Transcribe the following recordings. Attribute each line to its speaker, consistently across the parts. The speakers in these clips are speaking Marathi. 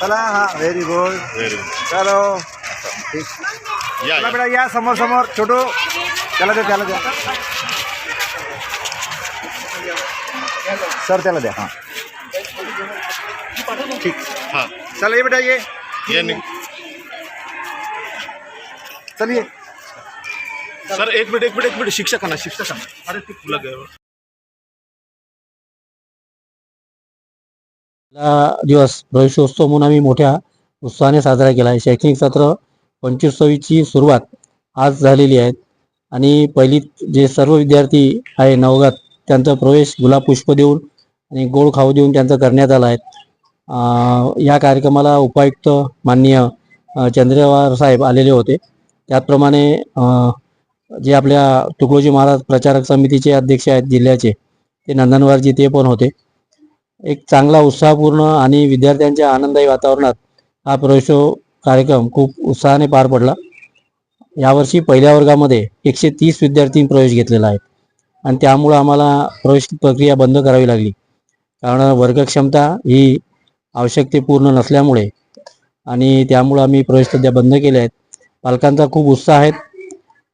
Speaker 1: चला हा व्हेरी गुड
Speaker 2: व्हेरी
Speaker 1: चलो। ठीक
Speaker 2: या.
Speaker 1: चला बेटा या समोर समोर छोटू। त्याला द्या त्याला द्या सर त्याला द्या हाँ। ठीक।
Speaker 2: हा।
Speaker 1: चला ये बेटा ये।
Speaker 2: ये
Speaker 1: चलिए।
Speaker 2: सर एक मिनट एक मिनट एक मिनिट शिक्षकांना शिक्षकांना अरे ते फुलं गं.
Speaker 3: आपला दिवस प्रवेशोत्सव म्हणून आम्ही मोठ्या उत्साहाने साजरा केला आहे. शैक्षणिक सत्र पंचवीस सव्वीसची सुरुवात आज झालेली आहे आणि पहिली जे सर्व विद्यार्थी आहे नवगात त्यांचा प्रवेश गुलाब पुष्प देऊन आणि गोड खाऊ देऊन त्यांचा करण्यात आला आहे. या कार्यक्रमाला उपायुक्त माननीय चंद्रवार साहेब आलेले होते. त्याचप्रमाणे जे आपल्या तुकडोजी महाराज प्रचारक समितीचे अध्यक्ष आहेत जिल्ह्याचे ते नंदनवारजी ते पण होते. एक चांगला उत्साहपूर्ण आणि विद्यार्थ्यांच्या आनंदायी वातावरणात हा प्रवेशो कार्यक्रम खूप उत्साहाने पार पडला. यावर्षी पहिल्या वर्गामध्ये एकशे तीस विद्यार्थी प्रवेश घेतलेला आहे आणि त्यामुळं आम्हाला प्रवेश प्रक्रिया बंद करावी लागली. कारण वर्गक्षमता ही आवश्यकते पूर्ण नसल्यामुळे आणि त्यामुळं आम्ही प्रवेश सध्या बंद केले आहेत. पालकांचा खूप उत्साह आहे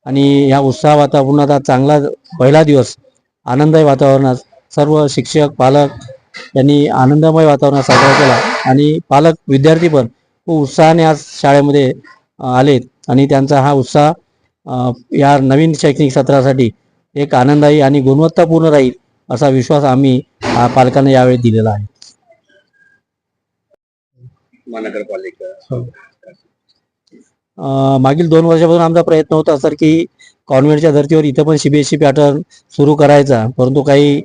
Speaker 3: आणि या उत्साह वातावरणात चांगला पहिला दिवस आनंददायी वातावरणात सर्व शिक्षक पालक यांनी आनंदमय वातावरणात साजरा केला. आणि पालक विद्यार्थी पण खूप उत्साहाने आज शाळेमध्ये आलेत. आणि त्यांचा हा उत्साह या नवीन शैक्षणिक सत्रासाठी एक आनंदायी आणि गुणवत्तापूर्ण राहील असा विश्वास आम्ही पालकांना यावेळी दिलेला आहे.
Speaker 1: महानगरपालिका.
Speaker 3: अ, मागील दोन वर्षापासून आमचा प्रयत्न होता सर की कॉन्व्हेंटच्या धर्तीवर इथं पण सीबीएसई पॅटर्न सुरू करायचा. परंतु काही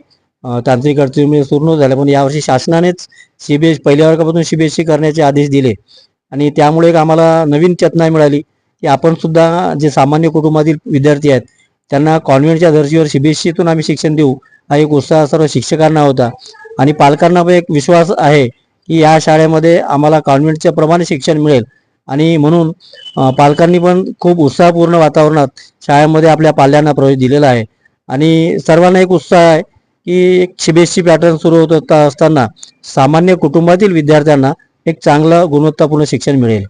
Speaker 3: तांत्रिक अडचणी सुरू झाल्या. पण यावर्षी शासनानेच सीबीएस पहिल्या वर्गापासून सीबीएसई करण्याचे आदेश दिले. आणि त्यामुळे एक आम्हाला नवीन चेतना मिळाली की आपण सुद्धा जे सामान्य कुटुंबातील विद्यार्थी आहेत त्यांना कॉन्व्हेंटच्या धर्तीवर सीबीएसईतून आम्ही शिक्षण देऊ. हा एक उत्साह सर्व शिक्षकांना होता. आणि पालकांना पण एक विश्वास आहे की या शाळेमध्ये आम्हाला कॉन्व्हेंटच्या प्रमाणे शिक्षण मिळेल. आणि म्हणून पालकांनी पण खूप उत्साहपूर्ण वातावरणात शाळेमध्ये आपल्या पाल्यांना प्रवेश दिलेला आहे. आणि सर्वांना एक उत्साह आहे की एक सीबीएसई पॅटर्न सुरू होत असताना सामान्य कुटुंबातील विद्यार्थ्यांना एक चांगलं गुणवत्तापूर्ण शिक्षण मिळेल.